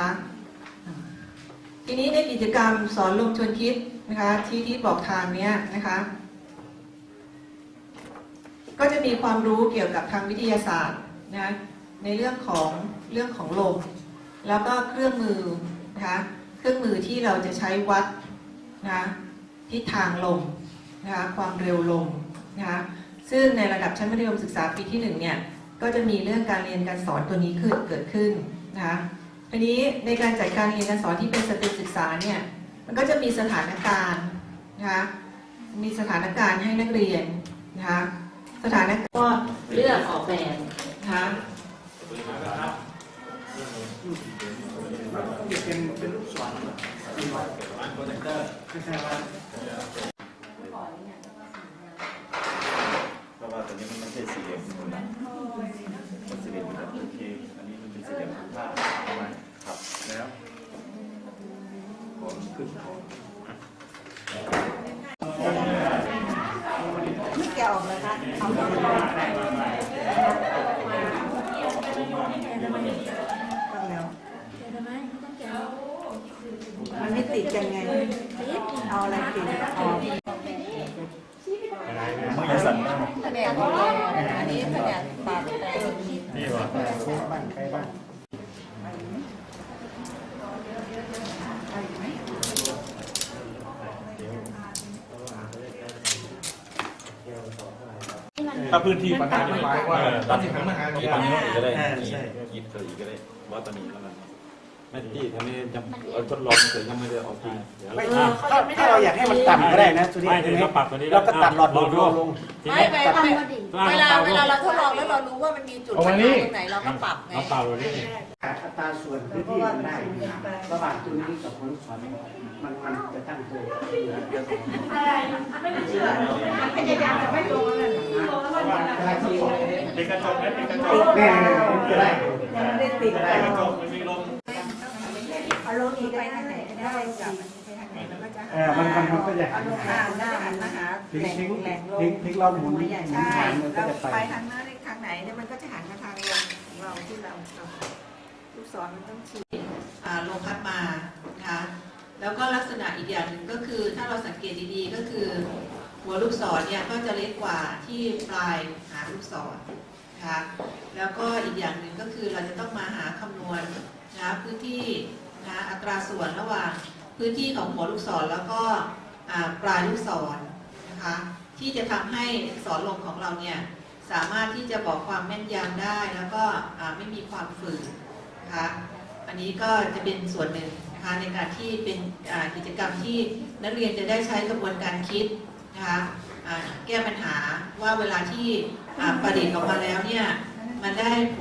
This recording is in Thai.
นะคะทีนี้ในกิจกรรมสอนลงชวนคิดนะคะที่ที่บอกทางเนี้ยนะคะก็จะมีความรู้เกี่ยวกับทางวิทยาศาสตร์นะในเรื่องของเรื่องของลมแล้วก็เครื่องมือนะคะเครื่องมือที่เราจะใช้วัดนะทิศทางลมนะคะความเร็วลมนะคะซึ่งในระดับชั้นมัธยมศึกษาปีที่หนึ่งเนี่ยก็จะมีเรื่องการเรียนการสอนตัวนี้ขึ้นเกิดขึ้นนะคะ ทีนี้ในการจัดการเรียนการสอนที่เป็นสตรีศึกษาเนี่ยมันก็จะมีสถานการณ์นะคะมีสถานการณ์ให้นักเรียนนะคะสถานการณ์ก็เลือกออกแบบนะคะเป็นเป็นลูกศรเป็นวัดโปรเจคเตอร์ไม่ใช่ว่าเพราะว่าตัวนี้มันไม่ใช่สี่เหลี่ยม แล้วผมขึ้นเขาไม่แกะออกเลยคะเอาต้องแล้วมันไม่ติดกันไง เอาอะไรติดออกไม่ยสั่นนะแผนอันนี้แผนปรับแต่งนี่วะโค้งบ้างใครบ้าง ถ้าพื้นที่ปัญหาหมายว่าตัดสินค้ากีกีดตาร์นี้ก็ได้ใช่กีดเกลีก็ได้ว่าตอนนี้แล้วกันไม่ที่ทำนี้จะทดลองเฉยยังไม่ได้ออกจริงไม่ถ้าถ้าเราอยากให้มันต่ำก็ได้นะตัวนี้ไม่ถึงเราปรับตัวนี้แล้วก็ตัดหลอดลลองงดูลงไม่ไปทำเวลาเวลาเราทดลองเแล้วเรารู้ว่ามันมีจุดปัญหาตรงไหนเราก็ปรับไงราปรับตัวนี้อัตราส่วนพื้นที่มันได้ระหว่างตัวนี้กับคนลูกศรมันมันจะตั้งตัวเป็น กระจกเป็นกระจกแน่ได้ยังไม่ได้ติดได้อามันมีลมเอาลงอีกไปทางไหนก็ได้จับไปทางไหนแล้วก็จะเออมันมันมันก็จะเอาลงอ่านหน้าหันมาหาทิ้งแหล่งทิ้งแหล่งลทิ้งทิ้งเราหมุนหมุนใช่หางมันก็เราจะไปไปทางหน้าในทางไหนเนี่ยมันก็จะหันมาทางลมของเราที่เราราลูกศรมันต้องชี้ลมพัดมานะคะแล้วก็ลักษณะอีกอย่างหนึ่งก็คือถ้าเราสังเกตดีๆก็คือ หัวลูกศรเนี่ยก็จะเล็กกว่าที่ปลายหางลูกศรนะคะแล้วก็อีกอย่างหนึ่งก็คือเราจะต้องมาหาคำนวณนะพื้นที่นะอัตราส่วนระหว่างพื้นที่ของหัวลูกศรแล้วก็ปลายลูกศรนะคะที่จะทำให้สอนลมของเราเนี่ยสามารถที่จะบอกความแม่นยำได้แล้วก็ไม่มีความฝืนนะคะอันนี้ก็จะเป็นส่วนหนึ่งนะคะในการที่เป็นกิจกรรมที่นักเรียนจะได้ใช้กระบวนการคิด นะคะแก้ปัญหาว่าเวลาที่ประดิษฐ์ออกมาแล้วเนี่ยมันได้ผล